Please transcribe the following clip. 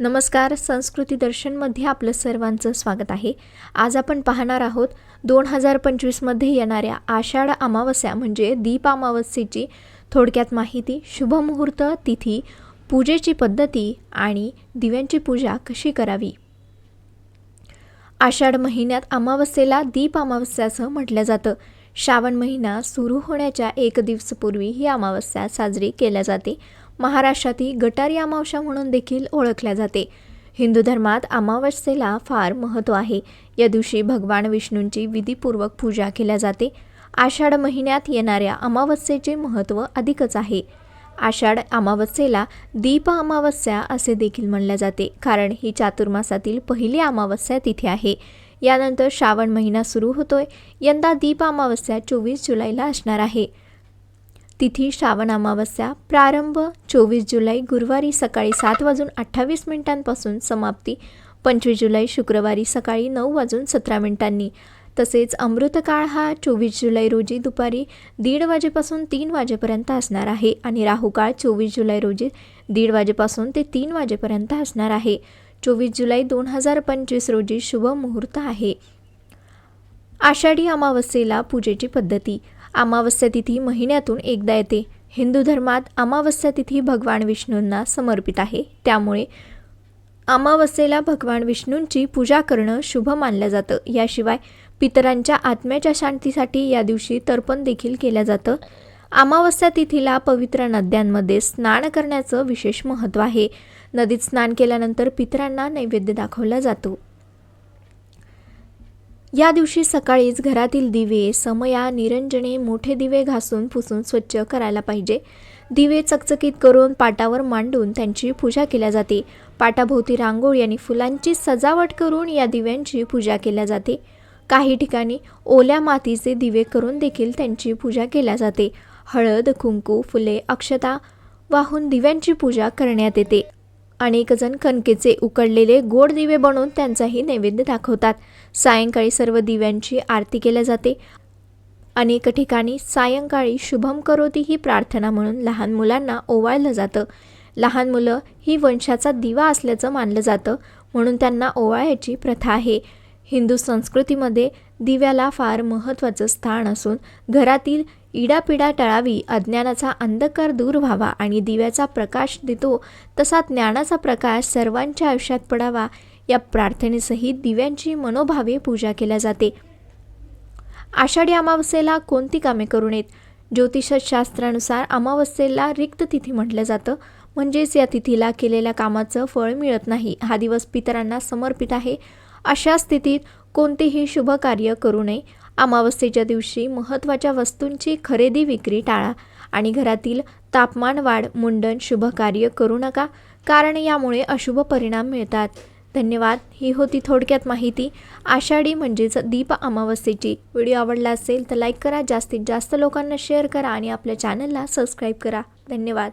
नमस्कार संस्कृती दर्शनमध्ये आपलं सर्वांचं स्वागत आहे. आज आपण पाहणार आहोत दोन हजार पंचवीसमध्ये येणाऱ्या आषाढ अमावस्या म्हणजे दीप अमावस्येची थोडक्यात माहिती शुभमुहूर्त तिथी पूजेची पद्धती आणि दिव्यांची पूजा कशी करावी? आषाढ महिन्यात अमावस्येला दीप अमावस्याचं म्हटलं जातं. श्रावण महिना सुरू होण्याच्या एक दिवसपूर्वी ही अमावस्या साजरी केल्या जाते. महाराष्ट्रात ही गटारी अमावस्या म्हणून देखील ओळखल्या जाते. हिंदू धर्मात अमावस्येला फार महत्त्व आहे. या दिवशी भगवान विष्णूंची विधीपूर्वक पूजा केल्या जाते. आषाढ महिन्यात येणाऱ्या अमावस्येचे महत्त्व अधिकच आहे. आषाढ अमावस्येला दीप अमावस्या असे देखील म्हणले जाते कारण ही चातुर्मासातील पहिली अमावस्या तिथे आहे. यानंतर श्रावण महिना सुरू होतोय. यंदा दीप अमावस्या चोवीस जुलैला असणार आहे. तिथी श्रावण अमावस्या प्रारंभ चोवीस जुलै गुरुवारी सकाळी सात वाजून अठ्ठावीस मिनिटांपासून समाप्ती पंचवीस जुलै शुक्रवारी सकाळी नऊ वाजून सतरा मिनिटांनी. तसेच अमृतकाळ हा चोवीस जुलै रोजी दुपारी दीड वाजेपासून तीन वाजेपर्यंत असणार आहे आणि राहुकाळ चोवीस जुलै रोजी दीड वाजेपासून ते तीन वाजेपर्यंत असणार आहे. चोवीस जुलै दोन हजार पंचवीस रोजी शुभ मुहूर्त आहे. आषाढी अमावस्येला पूजेची पद्धती. अमावस्या तिथी महिन्यातून एकदा येते. हिंदू धर्मात अमावस्या तिथी भगवान विष्णूंना समर्पित आहे. त्यामुळे अमावस्येला भगवान विष्णूंची पूजा करणं शुभ मानलं जातं. याशिवाय पितरांच्या आत्म्याच्या शांतीसाठी या दिवशी तर्पण देखील केलं जातं. अमावस्या तिथीला पवित्र नद्यांमध्ये स्नान करण्याचं विशेष महत्त्व आहे. नदीत स्नान केल्यानंतर पितरांना नैवेद्य दाखवला जातो. या दिवशी सकाळीच घरातील दिवे समया निरंजने मोठे दिवे घासून पुसून स्वच्छ करायला पाहिजे. दिवे चकचकीत करून पाटावर मांडून त्यांची पूजा केल्या जाते. पाटाभोवती रांगोळी आणि फुलांची सजावट करून या दिव्यांची पूजा केल्या जाते. काही ठिकाणी ओल्या मातीचे दिवे करून देखील त्यांची पूजा केल्या जाते. हळद कुंकू फुले अक्षता वाहून दिव्यांची पूजा करण्यात येते. अनेकजण कणकेचे उकडलेले गोड दिवे बनवून त्यांचाही नैवेद्य दाखवतात. सायंकाळी सर्व दिव्यांची आरती केल्या जाते. अनेक ठिकाणी सायंकाळी शुभम करोती ही प्रार्थना म्हणून लहान मुलांना ओवाळलं जातं. लहान मुलं ही वंशाचा दिवा असल्याचं मानलं जातं म्हणून त्यांना ओवाळायची प्रथा आहे. हिंदू संस्कृतीमध्ये दिव्याला फार महत्त्वाचं स्थान असून घरातील इडापिडा टळावी अज्ञानाचा अंधकार दूर व्हावा आणि दिव्याचा प्रकाश देतो तसा ज्ञानाचा प्रकाश सर्वांच्या आयुष्यात पडावा. या प्रार्थनेसहित दिव्यांची मनोभावे पूजा केल्या जाते. आषाढी अमावस्येला कोणती कामे करू नयेत ज्योतिषशास्त्रानुसार अमावस्येला रिक्त तिथी म्हटलं जातं. म्हणजेच या तिथीला केलेल्या कामाचं फळ मिळत नाही. हा दिवस पितरांना समर्पित आहे. अशा स्थितीत कोणतेही शुभ कार्य करू नये. अमावस्येच्या दिवशी महत्त्वाच्या वस्तूंची खरेदी विक्री टाळा आणि घरातील तापमान वाढ मुंडन शुभ कार्य करू नका कारण यामुळे अशुभ परिणाम मिळतात. धन्यवाद. ही होती थोडक्यात माहिती. आषाढी म्हणजेच दीप अमावस्येची. व्हिडिओ आवडला असेल तर लाईक करा जास्तीत जास्त लोकांना शेअर करा आणि आपल्या चॅनलला सबस्क्राईब करा. धन्यवाद.